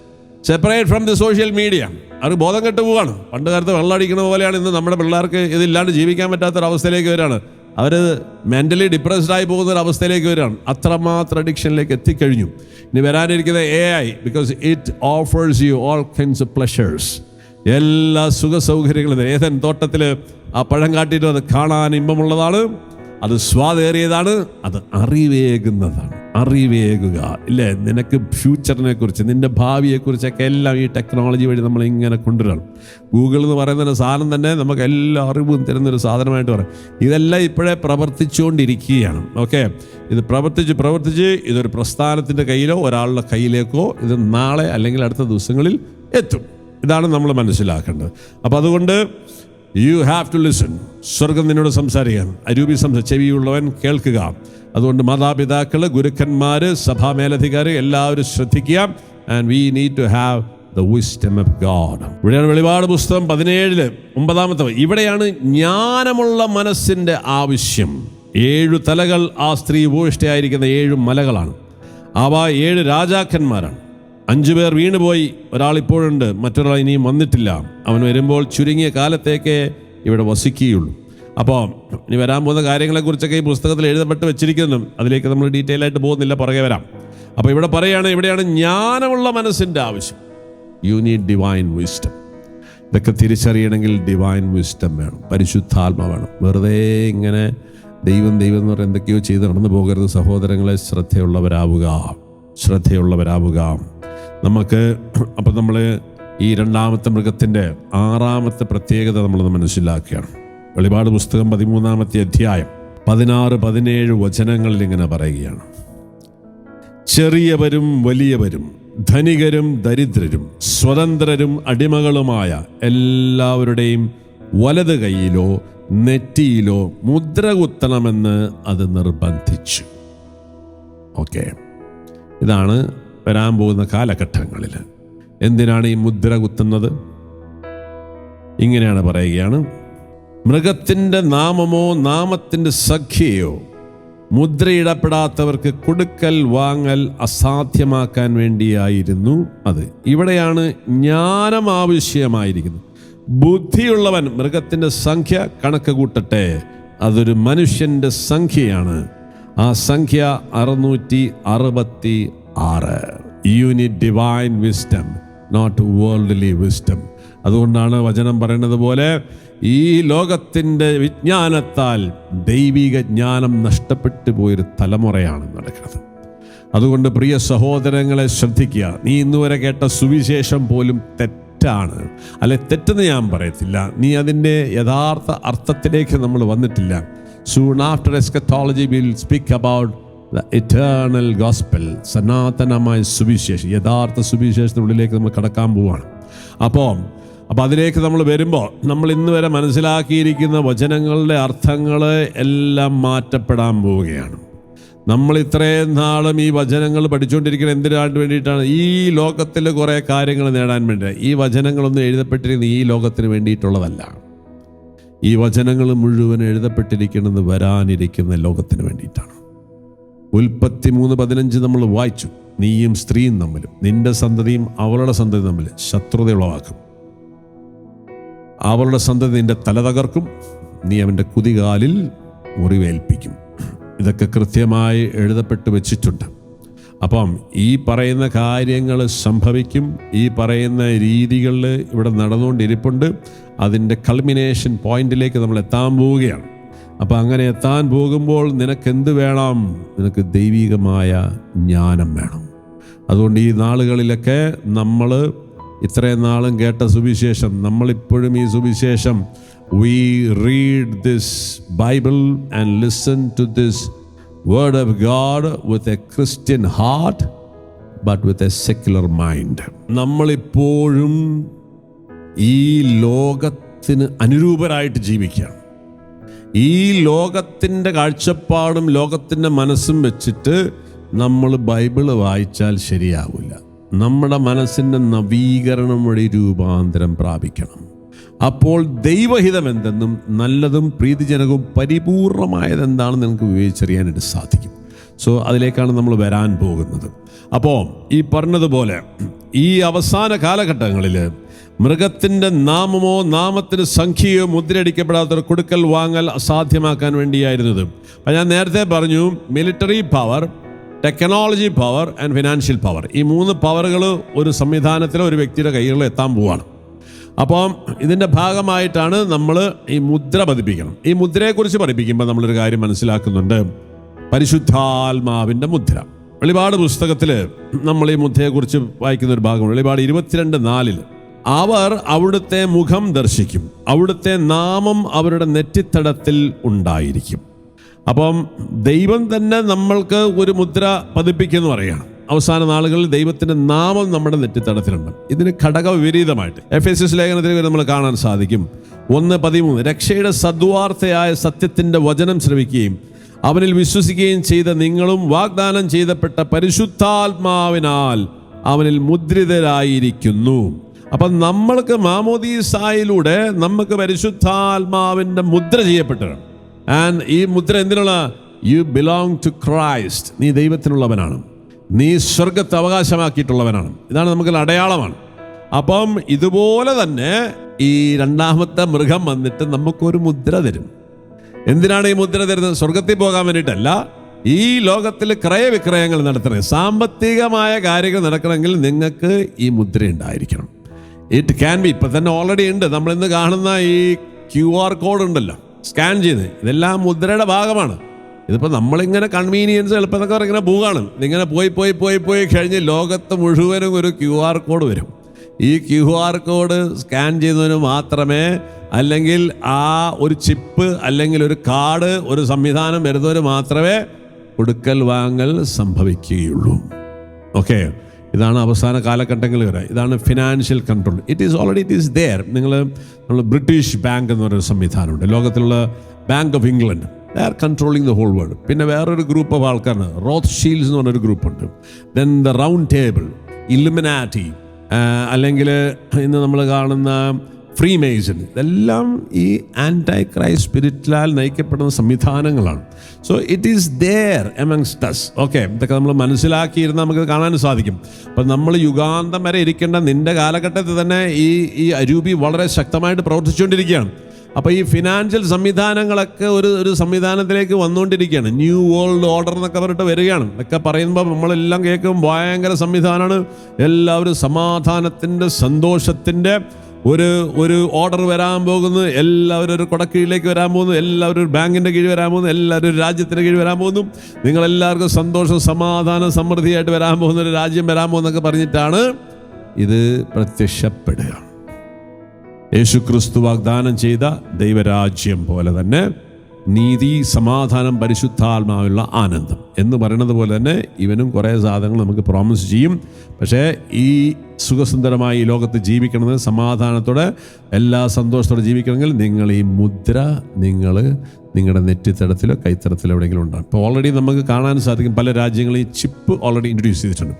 separate from the social media അവർ ബോധം കെട്ട് പോവാണ്. പണ്ട് കാലത്ത് വെള്ളമടിക്കുന്ന പോലെയാണ് ഇന്ന് നമ്മുടെ പിള്ളേർക്ക് ഇതില്ലാണ്ട് ജീവിക്കാൻ പറ്റാത്തൊരവസ്ഥയിലേക്ക് വരികയാണ് അവർ മെന്റലി ഡിപ്രസ്ഡ് ആയി പോകുന്ന ഒരു അവസ്ഥയിലേക്ക് വരികയാണ് അത്രമാത്രം അഡിക്ഷനിലേക്ക് എത്തിക്കഴിഞ്ഞു. ഇനി വരാനിരിക്കുന്ന A I because it offers you all kinds of pleasures എല്ലാ സുഖ സൗകര്യങ്ങളും ഏതൻ തോട്ടത്തിൽ ആ പഴം കാട്ടിയിട്ട് അത് കാണാൻ ഇമ്പമുള്ളതാണ്. അത് സ്വാദേറിയതാണ് അത് അറിവേകുന്നതാണ്. അറിവേകുക. ഇല്ലേ? നിനക്ക് ഫ്യൂച്ചറിനെ കുറിച്ച് നിന്റെ ഭാവിയെക്കുറിച്ചൊക്കെ എല്ലാം ഈ ടെക്നോളജി വഴി നമ്മൾ ഇങ്ങനെ കൊണ്ടുവരണം. ഗൂഗിൾ എന്ന് പറയുന്ന സാധനം തന്നെ നമുക്ക് എല്ലാ അറിവും തരുന്നൊരു സാധനമായിട്ട് പറയാം. ഇതെല്ലാം ഇപ്പോഴേ പ്രവർത്തിച്ചുകൊണ്ടിരിക്കുകയാണ്. ഓക്കെ ഇത് പ്രവർത്തിച്ച് പ്രവർത്തിച്ച് ഇതൊരു പ്രസ്ഥാനത്തിന്റെ കയ്യിലോ ഒരാളുടെ കയ്യിലേക്കോ ഇത് നാളെ അല്ലെങ്കിൽ അടുത്ത ദിവസങ്ങളിൽ എത്തും. ഇതാണ് നമ്മൾ മനസ്സിലാക്കേണ്ടത്. അപ്പോൾ അതുകൊണ്ട് യു ഹാവ് ടു ലിസൺ സ്വർഗം നിന്നോട് സംസാരിക്കാം അരൂപി സംസ ചെവിയുള്ളവൻ കേൾക്കുക. അതുകൊണ്ട് മാതാപിതാക്കൾ ഗുരുക്കന്മാർ സഭാ മേലധികാരി എല്ലാവരും ശ്രദ്ധിക്കുക. And we need to have the wisdom of God ഇവിടെയാണ് വെളിപാട് പുസ്തകം പതിനേഴിൽ ഒമ്പതാമത്തെ ഇവിടെയാണ് ജ്ഞാനമുള്ള മനസ്സിന്റെ ആവശ്യം. ഏഴു തലകൾ ആ സ്ത്രീ ഉപവിഷ്ടയായിരിക്കുന്ന ഏഴു മലകളാണ്. അവ ഏഴ് രാജാക്കന്മാരാണ്. അഞ്ചു പേർ വീണുപോയി. ഒരാൾ ഇപ്പോഴുണ്ട് മറ്റൊരാൾ ഇനിയും വന്നിട്ടില്ല. അവൻ വരുമ്പോൾ ചുരുങ്ങിയ കാലത്തേക്ക് ഇവിടെ വസിക്കുകയുള്ളൂ. അപ്പോൾ ഇനി വരാൻ പോകുന്ന കാര്യങ്ങളെക്കുറിച്ചൊക്കെ ഈ പുസ്തകത്തിൽ എഴുതപ്പെട്ട് വെച്ചിരിക്കുന്നു. അതിലേക്ക് നമ്മൾ ഡീറ്റെയിൽ ആയിട്ട് പോകുന്നില്ല പുറകെ വരാം. അപ്പോൾ ഇവിടെ പറയുകയാണ് ഇവിടെയാണ് ജ്ഞാനമുള്ള മനസ്സിന്റെ ആവശ്യം. യു നീഡ് ഡിവൈൻ വിസ്റ്റം ഇതൊക്കെ തിരിച്ചറിയണമെങ്കിൽ ഡിവൈൻ വിസ്റ്റം വേണം. പരിശുദ്ധാത്മ വേണം. വെറുതെ ഇങ്ങനെ ദൈവം ദൈവം എന്ന് പറഞ്ഞാൽ എന്തൊക്കെയോ ചെയ്ത് നടന്നു പോകരുത്. സഹോദരങ്ങളെ ശ്രദ്ധയുള്ളവരാവുക. ശ്രദ്ധയുള്ളവരാവുക. നമുക്ക് അപ്പം നമ്മൾ ഈ രണ്ടാമത്തെ മൃഗത്തിന്റെ ആറാമത്തെ പ്രത്യേകത നമ്മളൊന്ന് മനസ്സിലാക്കുകയാണ്. വെളിപാട് പുസ്തകം പതിമൂന്നാമത്തെ അധ്യായം പതിനാറ് പതിനേഴ് വചനങ്ങളിൽ ഇങ്ങനെ പറയുകയാണ്. ചെറിയവരും വലിയവരും ധനികരും ദരിദ്രരും സ്വതന്ത്രരും അടിമകളുമായ എല്ലാവരുടെയും വലത് കൈയിലോ നെറ്റിയിലോ മുദ്ര കുത്തണമെന്ന് അത് നിർബന്ധിച്ചു. ഓക്കെ. ഇതാണ് വരാൻ പോകുന്ന കാലഘട്ടങ്ങളിൽ. എന്തിനാണ് ഈ മുദ്ര കുത്തുന്നത്? ഇങ്ങനെയാണ് പറയുകയാണ്. മൃഗത്തിന്റെ നാമമോ നാമത്തിന്റെ സഖ്യയോ മുദ്രയിടപ്പെടാത്തവർക്ക് കൊടുക്കൽ വാങ്ങൽ അസാധ്യമാക്കാൻ വേണ്ടിയായിരുന്നു അത്. ഇവിടെയാണ് ജ്ഞാനം ആവശ്യമായിരിക്കുന്നത്. ബുദ്ധിയുള്ളവൻ മൃഗത്തിന്റെ സംഖ്യ കണക്ക് കൂട്ടട്ടെ. അതൊരു മനുഷ്യന്റെ സംഖ്യയാണ്. ആ സംഖ്യ അറുന്നൂറ്റി അറുപത്തി ആറ്. You need divine wisdom not worldly wisdom അതുകൊണ്ടാണ് വചനം പറയുന്നത് പോലെ ഈ ലോകത്തിന്റെ വിജ്ഞാനത്താൽ ദൈവിക ജ്ഞാനം നഷ്ടപ്പെട്ടു പോയൊരു തലമുറയാണ് നടക്കുന്നത്. അതുകൊണ്ട് പ്രിയ സഹോദരങ്ങളെ ശ്രദ്ധിക്കുക നീ ഇന്നുവരെ കേട്ട സുവിശേഷം പോലും തെറ്റാണ്. അല്ലെ തെറ്റെന്ന് ഞാൻ പറയത്തില്ല. നീ അതിന്റെ യഥാർത്ഥ അർത്ഥത്തിലേക്ക് നമ്മൾ വന്നിട്ടില്ല. Soon after eschatology will speak about eternal gospel സനാതനമായ സുവിശേഷം യഥാർത്ഥ സുവിശേഷത്തിനുള്ളിലേക്ക് നമ്മൾ കടക്കാൻ പോവുകയാണ് അപ്പോൾ അപ്പോൾ അതിലേക്ക് നമ്മൾ വരുമ്പോൾ നമ്മൾ ഇന്ന് വരെ മനസ്സിലാക്കിയിരിക്കുന്ന വചനങ്ങളുടെ അർത്ഥങ്ങൾ എല്ലാം മാറ്റപ്പെടാൻ പോവുകയാണ്. നമ്മൾ ഇത്രയും നാളും ഈ വചനങ്ങൾ പഠിച്ചുകൊണ്ടിരിക്കുന്ന എന്തിനാണ്ട് വേണ്ടിയിട്ടാണ് ഈ ലോകത്തിൽ കുറേ കാര്യങ്ങൾ നേടാൻ വേണ്ടി. ഈ വചനങ്ങളൊന്നും എഴുതപ്പെട്ടിരിക്കുന്ന ഈ ലോകത്തിന് വേണ്ടിയിട്ടുള്ളതല്ല. ഈ വചനങ്ങൾ മുഴുവൻ എഴുതപ്പെട്ടിരിക്കുന്നത് വരാനിരിക്കുന്ന ലോകത്തിന് വേണ്ടിയിട്ടാണ്. ഉൽപ്പത്തി മൂന്ന് പതിനഞ്ച് നമ്മൾ വായിച്ചു. നീയും സ്ത്രീയും തമ്മിലും നിന്റെ സന്തതിയും അവളുടെ സന്തതി തമ്മിൽ ശത്രുത ഉളവാക്കും. അവളുടെ സന്തതി നിന്റെ തല തകർക്കും നീ അവന്റെ കുതികാലിൽ മുറിവേൽപ്പിക്കും. ഇതൊക്കെ കൃത്യമായി എഴുതപ്പെട്ട് വെച്ചിട്ടുണ്ട്. അപ്പം ഈ പറയുന്ന കാര്യങ്ങൾ സംഭവിക്കും ഈ പറയുന്ന രീതികളിൽ ഇവിടെ നടന്നുകൊണ്ടിരിപ്പുണ്ട്. അതിന്റെ കൾമിനേഷൻ പോയിന്റിലേക്ക് നമ്മൾ എത്താൻ പോവുകയാണ്. അപ്പം അങ്ങനെ എത്താൻ പോകുമ്പോൾ നിനക്കെന്ത് വേണം? നിനക്ക് ദൈവികമായ ജ്ഞാനം വേണം. അതുകൊണ്ട് ഈ നാളുകളിലൊക്കെ നമ്മൾ ഇത്രയും നാളും കേട്ട സുവിശേഷം നമ്മളിപ്പോഴും ഈ സുവിശേഷം we read this Bible and listen to this word of God with a Christian heart but with a secular mind നമ്മളിപ്പോഴും ഈ ലോകത്തിന് അനുരൂപരായിട്ട് ജീവിക്കുകയാണ്. ഈ ലോകത്തിന്റെ കാഴ്ചപ്പാടും ലോകത്തിന്റെ മനസ്സും വെച്ചിട്ട് നമ്മൾ ബൈബിൾ വായിച്ചാൽ ശരിയാവില്ല. നമ്മുടെ മനസ്സിന്റെ നവീകരണം വഴി രൂപാന്തരം പ്രാപിക്കണം. അപ്പോൾ ദൈവഹിതം എന്തെന്നും നല്ലതും പ്രീതിജനകവും പരിപൂർണമായതെന്താണെന്ന് നിങ്ങൾക്ക് വിവേചിച്ചറിയാനായിട്ട് സാധിക്കും. സോ അതിലേക്കാണ് നമ്മൾ വരാൻ പോകുന്നത്. അപ്പോൾ ഈ പറഞ്ഞതുപോലെ ഈ അവസാന കാലഘട്ടങ്ങളിൽ മൃഗത്തിന്റെ നാമമോ നാമത്തിന് സംഖ്യയോ മുദ്രയടിക്കപ്പെടാത്തൊരു കൊടുക്കൽ വാങ്ങൽ അസാധ്യമാക്കാൻ വേണ്ടിയായിരുന്നത്. അപ്പം ഞാൻ നേരത്തെ പറഞ്ഞു military power technology power and financial power ഈ മൂന്ന് പവറുകൾ ഒരു സംവിധാനത്തിലോ ഒരു വ്യക്തിയുടെ കയ്യിലോ എത്താൻ പോവാണ്. അപ്പം ഇതിന്റെ ഭാഗമായിട്ടാണ് നമ്മൾ ഈ മുദ്ര പതിപ്പിക്കണം. ഈ മുദ്രയെക്കുറിച്ച് പഠിപ്പിക്കുമ്പോൾ നമ്മളൊരു കാര്യം മനസ്സിലാക്കുന്നുണ്ട്. പരിശുദ്ധാത്മാവിന്റെ മുദ്ര. വെളിപാട് പുസ്തകത്തിൽ നമ്മൾ ഈ മുദ്രയെക്കുറിച്ച് വായിക്കുന്ന ഒരു ഭാഗം വെളിപാട് ഇരുപത്തിരണ്ട് നാലിൽ അവർ അവിടുത്തെ മുഖം ദർശിക്കും. അവിടുത്തെ നാമം അവരുടെ നെറ്റിത്തടത്തിൽ ഉണ്ടായിരിക്കും. അപ്പം ദൈവം തന്നെ നമ്മൾക്ക് ഒരു മുദ്ര പതിപ്പിക്കുന്നു പറയുകയാണ്. അവസാന നാളുകളിൽ ദൈവത്തിന്റെ നാമം നമ്മുടെ നെറ്റിത്തടത്തിലുണ്ട്. ഇതിന് ഘടക വിപരീതമായിട്ട് എഫ് എസ് എസ് ലേഖനത്തിൽ നമ്മൾ കാണാൻ സാധിക്കും. ഒന്ന് പതിമൂന്ന്. രക്ഷയുടെ സദ്വാർത്തയായ സത്യത്തിന്റെ വചനം ശ്രവിക്കുകയും അവനിൽ വിശ്വസിക്കുകയും ചെയ്ത നിങ്ങളും വാഗ്ദാനം ചെയ്തപ്പെട്ട പരിശുദ്ധാത്മാവിനാൽ അവനിൽ മുദ്രിതരായിരിക്കുന്നു. അപ്പം നമ്മൾക്ക് മാമോദീസായിലൂടെ നമുക്ക് പരിശുദ്ധാത്മാവിന്റെ മുദ്ര ചെയ്യപ്പെട്ടിട്ടുണ്ട് ആൻഡ് ഈ മുദ്ര എന്തിനുള്ള? യു ബിലോങ് ടു ക്രൈസ്റ്റ് നീ ദൈവത്തിനുള്ളവനാണ്. നീ സ്വർഗത്തെ അവകാശമാക്കിയിട്ടുള്ളവനാണ്. ഇതാണ് നമുക്ക് അടയാളമാണ്. അപ്പം ഇതുപോലെ തന്നെ ഈ രണ്ടാമത്തെ മൃഗം വന്നിട്ട് നമുക്കൊരു മുദ്ര തരും. എന്തിനാണ് ഈ മുദ്ര തരുന്നത്? സ്വർഗത്തിൽ പോകാൻ വേണ്ടിയിട്ടല്ല. ഈ ലോകത്തിൽ ക്രയവിക്രയങ്ങൾ നടത്തണം. സാമ്പത്തികമായ കാര്യങ്ങൾ നടക്കണമെങ്കിൽ നിങ്ങൾക്ക് ഈ മുദ്ര ഉണ്ടായിരിക്കണം. ഇറ്റ് ക്യാൻ ബി ഇപ്പം തന്നെ ഓൾറെഡി ഉണ്ട്. നമ്മൾ ഇന്ന് കാണുന്ന ഈ ക്യു ആർ കോഡ് ഉണ്ടല്ലോ. സ്കാൻ ചെയ്ത്. ഇതെല്ലാം മുദ്രയുടെ ഭാഗമാണ്. ഇതിപ്പോൾ നമ്മളിങ്ങനെ കൺവീനിയൻസ് എളുപ്പത്തൊക്കെ ഇങ്ങനെ പോവുകയാണ് ഇങ്ങനെ പോയി പോയി പോയി പോയി കഴിഞ്ഞ് ലോകത്ത് മുഴുവനും ഒരു ക്യു ആർ കോഡ് വരും. ഈ ക്യു ആർ കോഡ് സ്കാൻ ചെയ്യുന്നതിന് മാത്രമേ അല്ലെങ്കിൽ ആ ഒരു ചിപ്പ് അല്ലെങ്കിൽ ഒരു കാർഡ് ഒരു സംവിധാനം വരുന്നവർ മാത്രമേ കൊടുക്കൽ വാങ്ങൽ സംഭവിക്കുകയുള്ളൂ. ഓക്കെ ഇതാണ് അവസാന കാലഘട്ടങ്ങളിൽ വരെ. ഇതാണ് financial control it is already it is there നിങ്ങൾ നമ്മൾ ബ്രിട്ടീഷ് ബാങ്ക് എന്ന് പറയുന്ന സംവിധാനമുണ്ട്. ലോകത്തിലുള്ള bank of England they are controlling the whole world പിന്നെ വേറൊരു ഗ്രൂപ്പ് ഓഫ് ആൾക്കാരാണ്. റോത്ത് ഷീൽസ് എന്ന് പറഞ്ഞൊരു ഗ്രൂപ്പുണ്ട് then the round table Illuminati അല്ലെങ്കിൽ ഇന്ന് നമ്മൾ കാണുന്ന ഫ്രീ മേജൻ ഇതെല്ലാം ഈ ആന്റൈ ക്രൈസ്റ്റ് സ്പിരിറ്റിലാൽ നയിക്കപ്പെടുന്ന സംവിധാനങ്ങളാണ്. So it is there amongst us okay ഇതൊക്കെ നമ്മൾ മനസ്സിലാക്കിയിരുന്ന നമുക്ക് കാണാൻ സാധിക്കും. അപ്പം നമ്മൾ യുഗാന്തം വരെ ഇരിക്കേണ്ട നിന്റെ കാലഘട്ടത്തിൽ തന്നെ ഈ ഈ അരൂപി വളരെ ശക്തമായിട്ട് പ്രവർത്തിച്ചുകൊണ്ടിരിക്കുകയാണ്. അപ്പോൾ ഈ ഫിനാൻഷ്യൽ സംവിധാനങ്ങളൊക്കെ ഒരു ഒരു സംവിധാനത്തിലേക്ക് വന്നുകൊണ്ടിരിക്കുകയാണ്. ന്യൂ വേൾഡ് ഓർഡർ എന്നൊക്കെ പറഞ്ഞിട്ട് വരികയാണ്. ഇതൊക്കെ പറയുമ്പോൾ നമ്മളെല്ലാം കേൾക്കും ഭയങ്കര സംവിധാനമാണ്. എല്ലാവരും സമാധാനത്തിന്റെ സന്തോഷത്തിന്റെ ഒരു ഒരു ഓർഡർ വരാൻ പോകുന്നു എല്ലാവരും ഒരു കൊടക്കീഴിലേക്ക് വരാൻ പോകുന്നു എല്ലാവരും ഒരു ബാങ്കിന്റെ കീഴിൽ വരാൻ പോകുന്നു എല്ലാവരും ഒരു രാജ്യത്തിന്റെ കീഴിൽ വരാൻ പോകുന്നു. നിങ്ങളെല്ലാവർക്കും സന്തോഷം സമാധാനം സമൃദ്ധിയായിട്ട് വരാൻ പോകുന്ന ഒരു രാജ്യം വരാൻ പോകുന്നൊക്കെ പറഞ്ഞിട്ടാണ് ഇത് പ്രത്യക്ഷപ്പെടുക. യേശു ക്രിസ്തു വാഗ്ദാനം ചെയ്ത ദൈവരാജ്യം പോലെ തന്നെ നീതി സമാധാനം പരിശുദ്ധാത്മാവുള്ള ആനന്ദം എന്ന് പറയുന്നത് പോലെ തന്നെ ഇവനും കുറേ സാധനങ്ങൾ നമുക്ക് പ്രോമിസ് ചെയ്യും. പക്ഷേ ഈ സുഖസുന്ദരമായി ഈ ലോകത്ത് ജീവിക്കണമെന്ന് സമാധാനത്തോടെ എല്ലാ സന്തോഷത്തോടെ ജീവിക്കണമെങ്കിൽ നിങ്ങൾ ഈ മുദ്ര നിങ്ങൾ നിങ്ങളുടെ നെറ്റിത്തടത്തിലോ കൈത്തടത്തിലോ എവിടെയെങ്കിലും ഉണ്ടാകും ഇപ്പോൾ ഓൾറെഡി നമുക്ക് കാണാൻ സാധിക്കും പല രാജ്യങ്ങളും ഈ ചിപ്പ് ഓൾറെഡി ഇൻട്രൊഡ്യൂസ് ചെയ്തിട്ടുണ്ട്.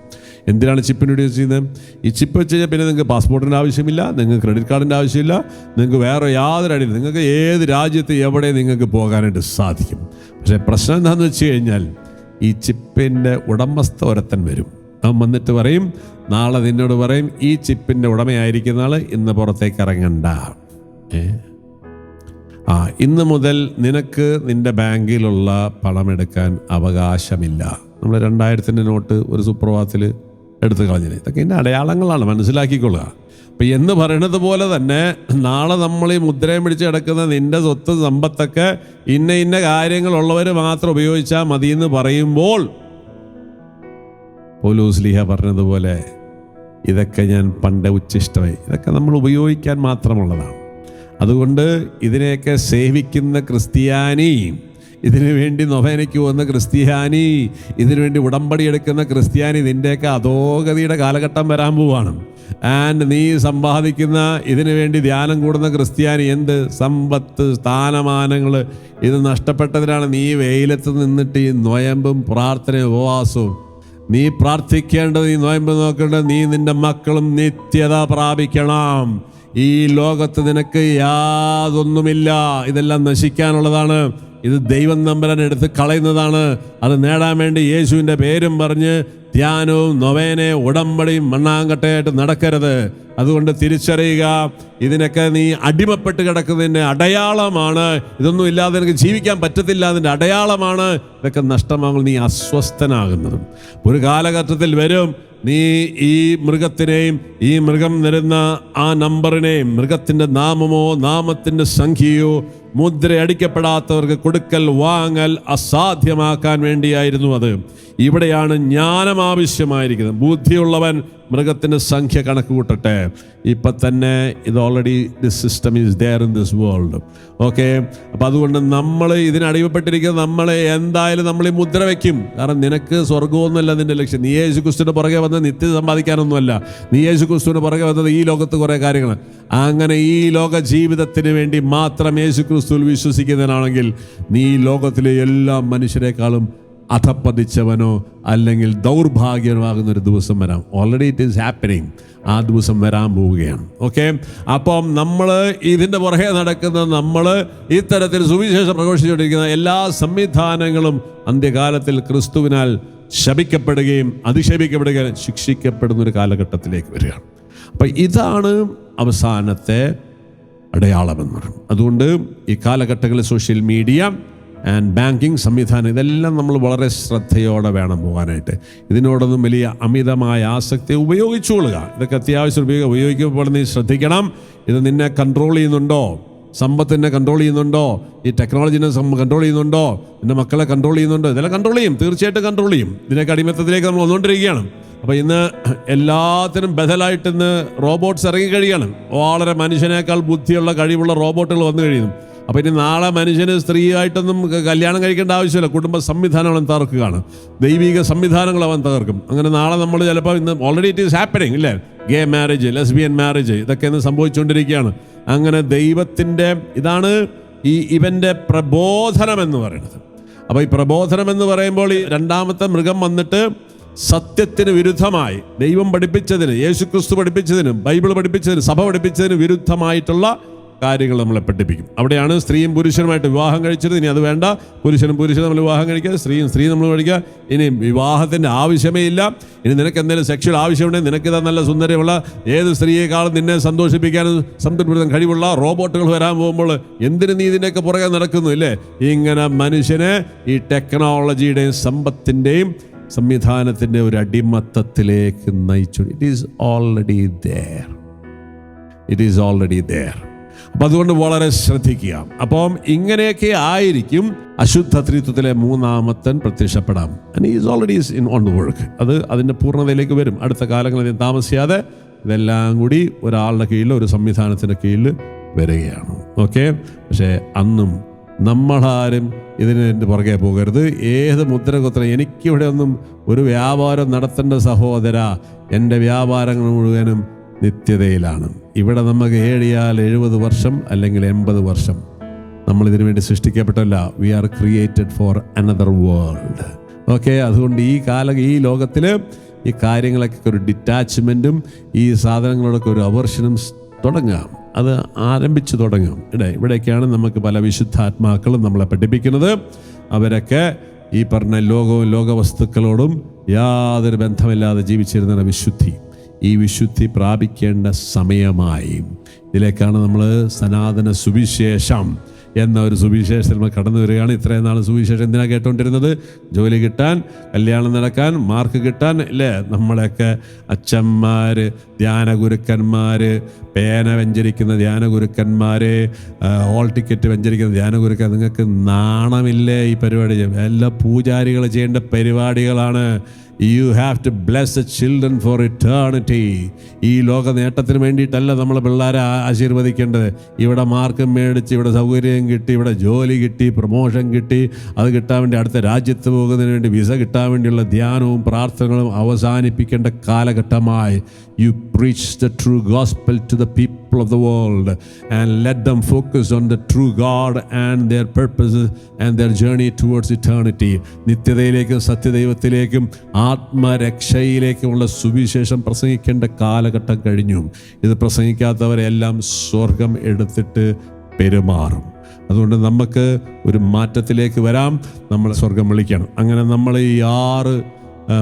എന്തിനാണ് ചിപ്പ് ഇൻട്രൊഡ്യൂസ് ചെയ്യുന്നത്? ഈ ചിപ്പ് വെച്ച് കഴിഞ്ഞാൽ പിന്നെ നിങ്ങൾക്ക് പാസ്പോർട്ടിന്റെ ആവശ്യമില്ല നിങ്ങൾക്ക് ക്രെഡിറ്റ് കാർഡിന്റെ ആവശ്യമില്ല നിങ്ങൾക്ക് വേറെ യാതൊരു അടിയില്ല നിങ്ങൾക്ക് ഏത് രാജ്യത്ത് എവിടെ നിങ്ങൾക്ക് പോകാനായിട്ട് സാധിക്കും. പക്ഷേ പ്രശ്നം എന്താണെന്ന് വെച്ച് കഴിഞ്ഞാൽ ഈ ചിപ്പിന്റെ ഉടമസ്ഥ ഒരുത്തൻ വരും. അവൻ വന്നിട്ട് പറയും നാളെ നിന്നോട് പറയും ഈ ചിപ്പിന്റെ ഉടമയായിരിക്കുന്ന ആൾ ഇന്ന് പുറത്തേക്ക് ഇറങ്ങണ്ട. ഏ? ആ ഇന്ന് മുതൽ നിനക്ക് നിന്റെ ബാങ്കിലുള്ള പണമെടുക്കാൻ അവകാശമില്ല. നമ്മൾ രണ്ടായിരത്തിന്റെ നോട്ട് ഒരു സുപ്രഭാതത്തിൽ എടുത്തു കളഞ്ഞിന്. ഇതൊക്കെ എന്റെ അടയാളങ്ങളാണ് മനസ്സിലാക്കിക്കൊള്ളുക. അപ്പം എന്ന് പറയണത് പോലെ തന്നെ നാളെ നമ്മൾ ഈ മുദ്രയും പിടിച്ച് കിടക്കുന്ന നിന്റെ സ്വത്ത് സമ്പത്തൊക്കെ ഇന്ന ഇന്ന കാര്യങ്ങളുള്ളവർ മാത്രം ഉപയോഗിച്ചാൽ മതി എന്ന് പറയുമ്പോൾ പോലൂസ് ലീഹ പറഞ്ഞതുപോലെ ഇതൊക്കെ ഞാൻ പണ്ട് ഉച്ചിഷ്ടമായി. ഇതൊക്കെ നമ്മൾ ഉപയോഗിക്കാൻ മാത്രമുള്ളതാണ്. അതുകൊണ്ട് ഇതിനെയൊക്കെ സേവിക്കുന്ന ക്രിസ്ത്യാനി ഇതിനു വേണ്ടി നൊവേനയ്ക്ക് പോകുന്ന ക്രിസ്ത്യാനി ഇതിനു വേണ്ടി ഉടമ്പടി എടുക്കുന്ന ക്രിസ്ത്യാനി നിന്റെയൊക്കെ അധോഗതിയുടെ കാലഘട്ടം വരാൻ പോവാണ്. ആൻഡ് നീ സമ്പാദിക്കുന്ന ഇതിനു വേണ്ടി ധ്യാനം കൂടുന്ന ക്രിസ്ത്യാനി എന്ത്? സമ്പത്ത് സ്ഥാനമാനങ്ങൾ ഇത് നഷ്ടപ്പെട്ടതിനാണ് നീ വെയിലത്ത് നിന്നിട്ട് ഈ നൊയമ്പും പ്രാർത്ഥനയും ഉപവാസവും നീ പ്രാർത്ഥിക്കേണ്ടത് നീ നോയമ്പ് നോക്കേണ്ടത് നീ നിന്റെ മക്കളും നിത്യത പ്രാപിക്കണം. ഈ ലോകത്ത് നിനക്ക് യാതൊന്നുമില്ല. ഇതെല്ലാം നശിക്കാനുള്ളതാണ്. ഇത് ദൈവം നമ്പരൻ എടുത്ത് കളയുന്നതാണ്. അത് നേടാൻ വേണ്ടി യേശുവിന്റെ പേരും പറഞ്ഞ് ധ്യാനവും നൊവേനെ ഉടമ്പടിയും മണ്ണാങ്കട്ടയായിട്ട് നടക്കരുത്. അതുകൊണ്ട് തിരിച്ചറിയുക ഇതിനൊക്കെ നീ അടിമപ്പെട്ട് കിടക്കുന്നതിന്റെ അടയാളമാണ്. ഇതൊന്നും ഇല്ലാതെ നിനക്ക് ജീവിക്കാൻ പറ്റത്തില്ല. അതിന്റെ അടയാളമാണ്. ഇതൊക്കെ നഷ്ടമാകുമ്പോൾ നീ അസ്വസ്ഥനാകുന്നതും. ഒരു കാലഘട്ടത്തിൽ വരും നീ ഈ മൃഗത്തിനെയും ഈ മൃഗം തരുന്ന ആ നമ്പറിനെയും മൃഗത്തിന്റെ നാമമോ നാമത്തിന്റെ സംഖ്യയോ മുദ്രയടിക്കപ്പെടാത്തവർക്ക് കൊടുക്കൽ വാങ്ങൽ അസാധ്യമാക്കാൻ വേണ്ടിയായിരുന്നു അത്. ഇവിടെയാണ് ജ്ഞാനം ആവശ്യമായിരിക്കുന്നത്. ബുദ്ധിയുള്ളവൻ മൃഗത്തിന്റെ സംഖ്യ കണക്ക് കൂട്ടട്ടെ ഇപ്പം തന്നെ ഇത് already this system is there in this world okay അപ്പം അതുകൊണ്ട് നമ്മൾ ഇതിന് നമ്മൾ എന്തായാലും നമ്മൾ ഈ മുദ്ര വയ്ക്കും കാരണം നിനക്ക് സ്വർഗമൊന്നുമല്ല നിന്റെ ലക്ഷ്യം. നീ യേശു ക്രിസ്തുവിന്റെ പുറകെ വന്ന് നിത്യം സമ്പാദിക്കാനൊന്നുമല്ല. നീ യേശു ക്രിസ്തുവിന്റെ പുറകെ വന്നത് ഈ ലോകത്ത് കുറേ കാര്യങ്ങൾ അങ്ങനെ ഈ ലോക ജീവിതത്തിന് വേണ്ടി മാത്രം യേശു ക്രിസ്തുവിൽ വിശ്വസിക്കുന്നതിനാണെങ്കിൽ നീ ലോകത്തിലെ എല്ലാ മനുഷ്യരെക്കാളും അധപ്പതിച്ചവനോ അല്ലെങ്കിൽ ദൗർഭാഗ്യമാകുന്ന ഒരു ദിവസം വരാം. ഓൾറെഡി ഇറ്റ് ഈസ് ഹാപ്പനിങ് ആ ദിവസം വരാൻ പോവുകയാണ്. ഓക്കെ അപ്പം നമ്മൾ ഇതിന്റെ പുറകെ നടക്കുന്ന നമ്മൾ ഇത്തരത്തിൽ സുവിശേഷം പ്രഘോഷിച്ചുകൊണ്ടിരിക്കുന്ന എല്ലാ സംവിധാനങ്ങളും അന്ത്യകാലത്തിൽ ക്രിസ്തുവിനാൽ ശപിക്കപ്പെടുകയും അധിക്ഷേപിക്കപ്പെടുകയും ശിക്ഷിക്കപ്പെടുന്ന ഒരു കാലഘട്ടത്തിലേക്ക് വരികയാണ്. അപ്പം ഇതാണ് അവസാനത്തെ അടയാളമെന്ന് പറയും അതുകൊണ്ട് ഈ കാലഘട്ടങ്ങളിൽ സോഷ്യൽ മീഡിയ ആൻഡ് ബാങ്കിങ് സംവിധാനം ഇതെല്ലാം നമ്മൾ വളരെ ശ്രദ്ധയോടെ വേണം പോകാനായിട്ട്. ഇതിനോടൊന്നും വലിയ അമിതമായ ആസക്തി ഉപയോഗിച്ചുകൊള്ളുക ഇതൊക്കെ അത്യാവശ്യം ഉപയോഗം. ഉപയോഗിക്കുമ്പോൾ നീ ശ്രദ്ധിക്കണം. ഇത് നിന്നെ കൺട്രോൾ ചെയ്യുന്നുണ്ടോ? സമ്പത്തിനെ കൺട്രോൾ ചെയ്യുന്നുണ്ടോ? ഈ ടെക്നോളജിനെ കൺട്രോൾ ചെയ്യുന്നുണ്ടോ? നിന്റെ മക്കളെ കൺട്രോൾ ചെയ്യുന്നുണ്ടോ? ഇതെല്ലാം കൺട്രോൾ ചെയ്യും. തീർച്ചയായിട്ടും കൺട്രോൾ ചെയ്യും. ഇതിനൊക്കെ അടിമത്തത്തിലേക്ക് നമ്മൾ വന്നുകൊണ്ടിരിക്കുകയാണ്. അപ്പോൾ ഇന്ന് എല്ലാത്തിനും ബദലായിട്ട് ഇന്ന് റോബോട്ട്സ് ഇറങ്ങി കഴിയാണ്. വളരെ മനുഷ്യനേക്കാൾ ബുദ്ധിയുള്ള കഴിവുള്ള റോബോട്ടുകൾ വന്നു കഴിയുന്നു. അപ്പോൾ ഇനി നാളെ മനുഷ്യന് സ്ത്രീയായിട്ടൊന്നും കല്യാണം കഴിക്കേണ്ട ആവശ്യമില്ല. കുടുംബ സംവിധാനങ്ങളും തകർക്കുകയാണ്. ദൈവിക സംവിധാനങ്ങൾ അവൻ തകർക്കും. അങ്ങനെ നാളെ നമ്മൾ ചിലപ്പോൾ ഇന്ന് ഓൾറെഡി ഇറ്റ് ഈസ് ഹാപ്പനിങ് ഇല്ലേ? ഗേ മാരേജ് ലെസ്ബിയൻ മാരേജ് ഇതൊക്കെ ഇന്ന് സംഭവിച്ചുകൊണ്ടിരിക്കുകയാണ്. അങ്ങനെ ദൈവത്തിന്റെ ഇതാണ് ഈ ഇവന്റെ പ്രബോധനം എന്ന് പറയുന്നത്. അപ്പോൾ ഈ പ്രബോധനം എന്ന് പറയുമ്പോൾ ഈ രണ്ടാമത്തെ മൃഗം വന്നിട്ട് സത്യത്തിന് വിരുദ്ധമായി ദൈവം പഠിപ്പിച്ചതിന് യേശുക്രിസ്തു പഠിപ്പിച്ചതിന് ബൈബിൾ പഠിപ്പിച്ചതിന് സഭ പഠിപ്പിച്ചതിന് വിരുദ്ധമായിട്ടുള്ള കാര്യങ്ങൾ നമ്മളെ പഠിപ്പിക്കും. അവിടെയാണ് സ്ത്രീയും പുരുഷനുമായിട്ട് വിവാഹം കഴിച്ചത്. ഇനി അത് വേണ്ട. പുരുഷനും പുരുഷനും നമ്മൾ വിവാഹം കഴിക്കുക. സ്ത്രീയും സ്ത്രീ നമ്മൾ കഴിക്കുക ഇനി വിവാഹത്തിന്റെ ആവശ്യമേ ഇല്ല. ഇനി നിനക്ക് എന്തെങ്കിലും സെക്ഷൽ ആവശ്യമുണ്ടെങ്കിൽ നിനക്കിതാ നല്ല സുന്ദരമുള്ള ഏത് സ്ത്രീയെക്കാളും നിന്നെ സന്തോഷിപ്പിക്കാനും സംതൃപ്തിപ്പെടുത്താൻ കഴിവുള്ള റോബോട്ടുകൾ വരാൻ പോകുമ്പോൾ എന്തിന് നീ ഇതിന്റെയൊക്കെ പുറകെ നടക്കുന്നു ഇല്ലേ? ഇങ്ങനെ മനുഷ്യനെ ഈ ടെക്നോളജിയുടെയും സമ്പത്തിന്റെയും സംവിധാനത്തിന്റെ ഒരു അടിമത്തത്തിലേക്ക് നയിച്ചു. It is already there it is already there അപ്പം അതുകൊണ്ട് വളരെ ശ്രദ്ധിക്കുക. അപ്പം ഇങ്ങനെയൊക്കെ ആയിരിക്കും അശുദ്ധ ത്രിത്വത്തിലെ മൂന്നാമത്തൻ പ്രത്യക്ഷപ്പെടാം. And is already in on the work അത് അതിന്റെ പൂർണതയിലേക്ക് വരും. അടുത്ത കാലങ്ങളിൽ താമസിയാതെ ഇതെല്ലാം കൂടി ഒരാളുടെ കീഴിൽ ഒരു സംവിധാനത്തിന്റെ കീഴിൽ വരികയാണ്. ഓക്കെ പക്ഷേ അന്നും നമ്മളാരും ഇതിന് പുറകെ പോകരുത്. ഏത് മുദ്ര കുത്ര എനിക്കിവിടെ ഒന്നും ഒരു വ്യാപാരം നടത്തേണ്ട സഹോദര എന്റെ വ്യാപാരങ്ങൾ മുഴുവനും നിത്യതയിലാണ്. ഇവിടെ നമുക്ക് ഏഴിയാൽ എഴുപത് വർഷം അല്ലെങ്കിൽ എൺപത് വർഷം നമ്മൾ ഇതിനു വേണ്ടി സൃഷ്ടിക്കപ്പെട്ടല്ല. We are created for another world okay അതുകൊണ്ട് ഈ കാല ഈ ലോകത്തിൽ ഈ കാര്യങ്ങളൊക്കെ ഒരു ഡിറ്റാച്ച്മെന്റും ഈ സാധനങ്ങളോടൊക്കെ ഒരു അവർഷനും തുടങ്ങാം. അത് ആരംഭിച്ചു തുടങ്ങും. ഇവിടെ ഇവിടെയൊക്കെയാണ് നമുക്ക് പല വിശുദ്ധാത്മാക്കളും നമ്മളെ പഠിപ്പിക്കുന്നത്. അവരൊക്കെ ഈ പറഞ്ഞ ലോകവും ലോകവസ്തുക്കളോടും യാതൊരു ബന്ധമില്ലാതെ ജീവിച്ചിരുന്ന വിശുദ്ധി. ഈ വിശുദ്ധി പ്രാപിക്കേണ്ട സമയമായി. ഇതിലേക്കാണ് നമ്മൾ സനാതന സുവിശേഷം എന്ന ഒരു സുവിശേഷത്തിൽ നമ്മൾ കടന്നു വരികയാണ്. ഇത്രയും നാൾ സുവിശേഷം എന്തിനാണ് കേട്ടുകൊണ്ടിരുന്നത് ജോലി കിട്ടാൻ കല്യാണം നടക്കാൻ മാർക്ക് കിട്ടാൻ ഇല്ലേ? നമ്മളെയൊക്കെ അച്ഛന്മാർ ധ്യാന ഗുരുക്കന്മാർ പേന വെഞ്ചരിക്കുന്ന ധ്യാന ഗുരുക്കന്മാർ ഹോൾ ടിക്കറ്റ് വെഞ്ചരിക്കുന്ന ധ്യാന ഗുരുക്കൻ നിങ്ങൾക്ക് നാണമില്ലേ ഈ പരിപാടി? എല്ലാ പൂജാരികൾ ചെയ്യേണ്ട പരിപാടികളാണ്. You have to bless a children for eternity ഈ ലോക നേട്ടത്തിന് വേണ്ടിയിട്ടല്ല നമ്മൾ പിള്ളേരെ ആശീർവദിക്കേണ്ടത്. ഇവിടെ മാർക്ക് മേടിച്ച് ഇവിടെ സൗകര്യം കിട്ടി ഇവിടെ ജോലി കിട്ടി പ്രൊമോഷൻ കിട്ടി. അത് കിട്ടാൻ വേണ്ടി അടുത്ത രാജ്യത്ത് പോകുന്നതിന് വേണ്ടി വിസ കിട്ടാൻ വേണ്ടിയുള്ള ധ്യാനവും പ്രാർത്ഥനകളും അവസാനിപ്പിക്കേണ്ട കാലഘട്ടമായി. You preach the true gospel to the people of the world and let them focus on the true God and their purposes and their journey towards eternity. നിത്യതയിലേക്കും സത്യദൈവത്തിലേക്കും ആത്മരക്ഷയിലേക്കുമുള്ള സുവിശേഷം പ്രസംഗിക്കേണ്ട കാലഘട്ടം കഴിഞ്ഞു. ഇത് പ്രസംഗിക്കാത്തവരെല്ലാം സ്വർഗം എടുത്തിട്ട് പെരുമാറും. അതുകൊണ്ട് നമുക്ക് ഒരു മാറ്റത്തിലേക്ക് വരാം. നമ്മൾ സ്വർഗം വിളിക്കണം. അങ്ങനെ നമ്മൾ ഈ ആറ്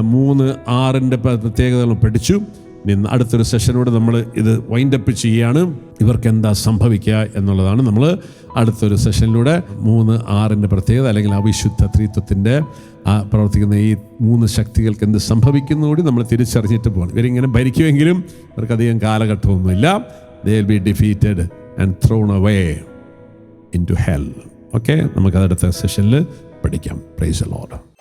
മൂന്ന് ആറിന്റെ പ്രത്യേകതകൾ പഠിച്ചു. ഇനി അടുത്തൊരു സെഷനോട് നമ്മൾ ഇത് വൈൻഡപ്പ് ചെയ്യുകയാണ്. ഇവർക്ക് എന്താ സംഭവിക്കുക എന്നുള്ളതാണ് നമ്മൾ അടുത്തൊരു സെഷനിലൂടെ മൂന്ന് ആറിന്റെ പ്രത്യേകത അല്ലെങ്കിൽ അവിശുദ്ധ ത്രിത്വത്തിന്റെ ആ പ്രവർത്തിക്കുന്ന ഈ മൂന്ന് ശക്തികൾക്ക് എന്ത് സംഭവിക്കുന്നു കൂടി നമ്മൾ തിരിച്ചറിഞ്ഞിട്ട് പോകണം. ഇവരിങ്ങനെ ഭരിക്കുമെങ്കിലും ഇവർക്കധികം കാലഘട്ടമൊന്നുമില്ല. They will be defeated and thrown away into hell okay നമുക്കതടുത്ത സെഷനിൽ പഠിക്കാം പ്രൈസ് ലോഡ്